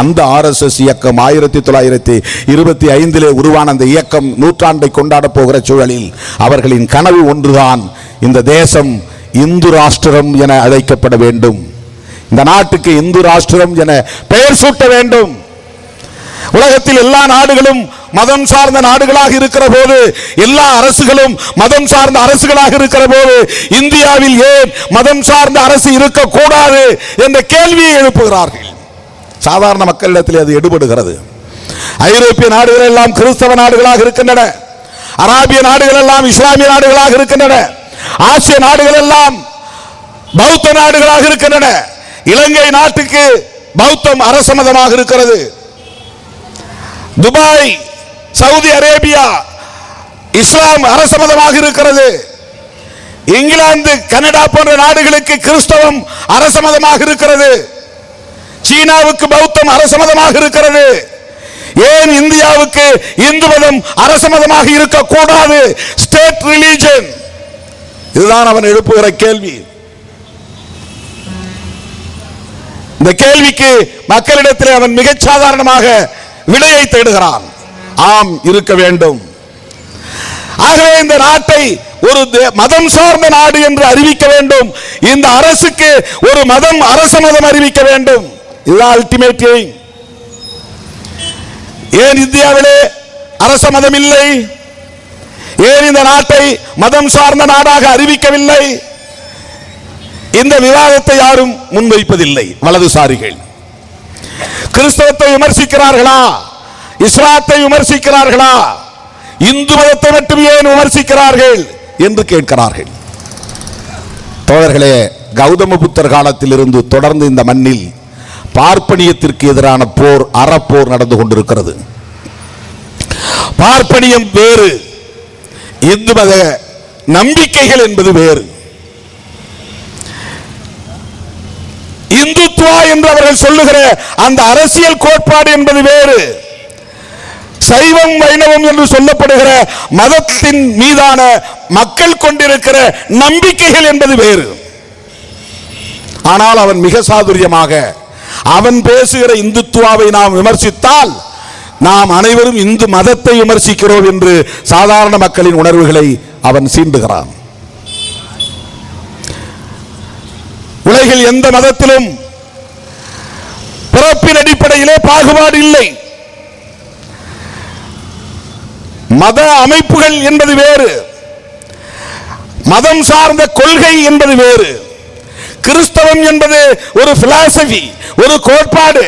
அந்த ஆர்எஸ்எஸ் இயக்கம் ஆயிரத்தி தொள்ளாயிரத்தி இருபத்தி ஐந்திலே உருவான அந்த இயக்கம் நூற்றாண்டை கொண்டாட போகிற சூழலில் அவர்களின் கனவு ஒன்றுதான். இந்த தேசம் இந்து ராஷ்டிரம் என அழைக்கப்பட வேண்டும். இந்த நாட்டுக்கு இந்து ராஷ்டிரம் என பெயர் சூட்ட வேண்டும். உலகத்தில் எல்லா நாடுகளும் மதம் சார்ந்த நாடுகளாக இருக்கிற போது எல்லா அரசுகளும் மதம் சார்ந்த அரசுகளாக இருக்கிற போது இந்தியாவில் ஏன் மதம் சார்ந்த அரசு இருக்கக்கூடாது என்ற கேள்வியை எழுப்புகிறார்கள். சாதாரண மக்களிடத்தில் அது எடுபடுகிறது. ஐரோப்பிய நாடுகள் எல்லாம் கிறிஸ்தவ நாடுகளாக இருக்கின்றன. அராபிய நாடுகள் எல்லாம் இஸ்லாமிய நாடுகளாக இருக்கின்றன. ஆசிய நாடுகள் எல்லாம் பௌத்த நாடுகளாக இருக்கின்றன. இலங்கை நாட்டுக்கு பௌத்தம் அரசமதமாக இருக்கிறது. துபாய் சவுதி அரேபியா இஸ்லாம் அரசமதமாக இருக்கிறது. இங்கிலாந்து கனடா போன்ற நாடுகளுக்கு கிறிஸ்தவம் அரசமதமாக இருக்கிறது. சீனாவுக்கு பௌத்தம் அரசமதமாக இருக்கிறது. ஏன் இந்தியாவுக்கு இந்து மதம் அரசமதமாக இருக்கக்கூடாது? ஸ்டேட் ரிலீஜன் இதுதான் அவன் எழுப்புகிற கேள்வி. இந்த கேள்விக்கு மக்களிடத்தில் அவன் மிகச் சாதாரணமாக விடையை தேடுகிறான். ஆம் இருக்க வேண்டும். ஆகவே இந்த நாட்டை ஒரு தே- மதம் சார்ந்த நாடு என்று அறிவிக்க வேண்டும். இந்த அரசுக்கு ஒரு மதம் அரச மதம் அறிவிக்க வேண்டும். இதுதான் அல்டிமேட் எய்ம் ஏன் இந்தியாவிலே அரச மதம் இல்லை? ஏன் இந்த நாட்டை மதம் சார்ந்த நாடாக அறிவிக்கவில்லை? இந்த விவாதத்தை யாரும் முன்வைப்பதில்லை வலதுசாரிகள். கிறிஸ்தவத்தை விமர்சிக்கிறார்களா? இஸ்லாத்தை விமர்சிக்கிறார்களா? இந்து மதத்தை மட்டும் ஏன் விமர்சிக்கிறார்கள் என்று கேட்கிறார்கள். தோழர்களே கௌதம புத்தர் காலத்தில் இருந்து தொடர்ந்து இந்த மண்ணில் பார்ப்பனியத்திற்கு எதிரான போர் அறப்போர் நடந்து கொண்டிருக்கிறது. பார்ப்பனியம் வேறு இந்து மத நம்பிக்கைகள் என்பது வேறு. இந்துத்துவா என்று அவர்கள் சொல்லுகிற அந்த அரசியல் கோட்பாடு என்பது வேறு. சைவம் வைணவம் என்று சொல்லப்படுகிற மதத்தின் மீதான மக்கள் கொண்டிருக்கிற நம்பிக்கைகள் என்பது வேறு. ஆனால் அவன் மிக சாதுரியமாக அவன் பேசுகிற இந்துத்துவாவை நாம் விமர்சித்தால் நாம் அனைவரும் இந்து மதத்தை விமர்சிக்கிறோம் என்று சாதாரண மக்களின் உணர்வுகளை அவன் சீண்டுகிறான். உலகில் எந்த மதத்திலும் பிறப்பின் அடிப்படையிலே பாகுபாடு இல்லை. மத அமைப்புகள் என்பது வேறு. மதம் சார்ந்த கொள்கை என்பது வேறு. கிறிஸ்தவம் என்பது ஒரு பிலாசபி ஒரு கோட்பாடு.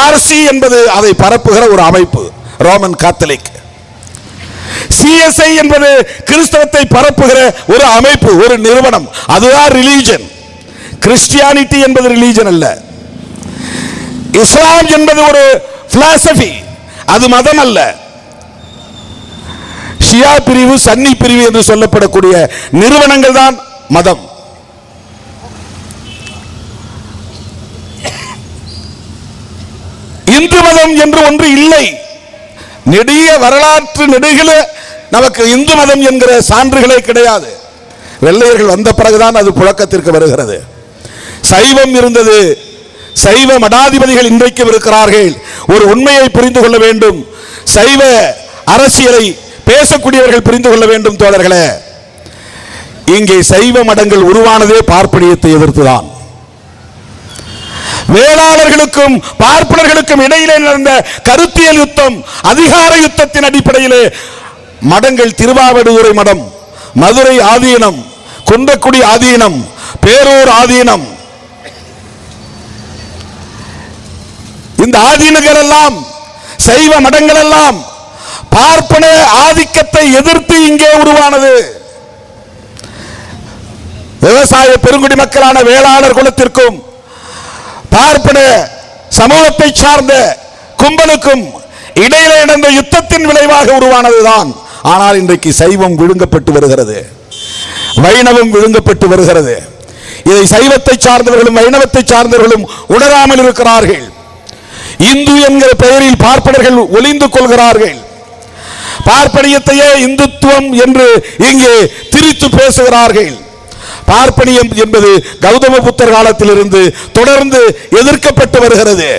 ஆர்சி என்பது அதை பரப்புகிற ஒரு அமைப்பு ரோமன் காத்தலிக் சிஎஸ்ஐ என்பது கிறிஸ்தவத்தை பரப்புகிற ஒரு அமைப்பு ஒரு நிறுவனம். அதுதான் ரிலீஜன் கிறிஸ்டியானிட்டி என்பது ரிலீஜன் அல்ல. இஸ்லாம் என்பது ஒரு பிலாசபி அது மதம் அல்ல. ஷியா பிரிவு சன்னி பிரிவு என்று சொல்லப்படக்கூடிய நிறுவனங்கள் தான் மதம். இந்து மதம் என்று ஒன்று இல்லை. நெடிய வரலாற்று நெடுகில நமக்கு இந்து மதம் என்கிற சான்றுகளே கிடையாது. வெள்ளையர்கள் வந்த பிறகுதான் அது புழக்கத்திற்கு வருகிறது. சைவம் இருந்தது. சைவ மடாதிபதிகள் இன்றைக்கும் இருக்கிறார்கள் ஒரு உண்மையை புரிந்து கொள்ள வேண்டும். சைவ அரசியலை பேசக்கூடியவர்கள் புரிந்து கொள்ள வேண்டும் தோழர்களே. இங்கே சைவ மடங்கள் உருவானதே பார்ப்பனியத்தை எதிர்த்துதான். வேளாளர்களுக்கும் பார்ப்பனர்களுக்கும் இடையிலே நடந்த கருத்தியல் யுத்தம் அதிகார யுத்தத்தின் அடிப்படையிலே மடங்கள் திருவாவடுதுறை மடம் மதுரை ஆதீனம் குன்றக்குடி ஆதீனம் பேரூர் ஆதீனம். இந்த ஆதீனங்கள் எல்லாம் சைவ மடங்கள் எல்லாம் பார்ப்பன ஆதிக்கத்தை எதிர்த்து இங்கே உருவானது. விவசாய பெருங்குடி மக்களான வேளாளர் குலத்திற்கும் பார்ப்பன சமூகத்தை சார்ந்த கும்பலுக்கும் இடையில நடந்த யுத்தத்தின் விளைவாக உருவானதுதான். ஆனால் இன்றைக்கு சைவம் விழுங்கப்பட்டு வருகிறது. வைணவம் விழுங்கப்பட்டு வருகிறது. இதை சைவத்தை சார்ந்தவர்களும் வைணவத்தை சார்ந்தவர்களும் உணராமல் இருக்கிறார்கள். இந்து என்கிற பெயரில் பார்ப்பனர்கள் ஒளிந்து கொள்கிறார்கள். பார்ப்பனியத்தையே இந்துத்துவம் என்று இங்கே திரித்து பேசுகிறார்கள். பார்ப்பனியம் என்பது கௌதம புத்தர் காலத்திலிருந்து தொடர்ந்து எதிர்க்கப்பட்டு வருகிறது.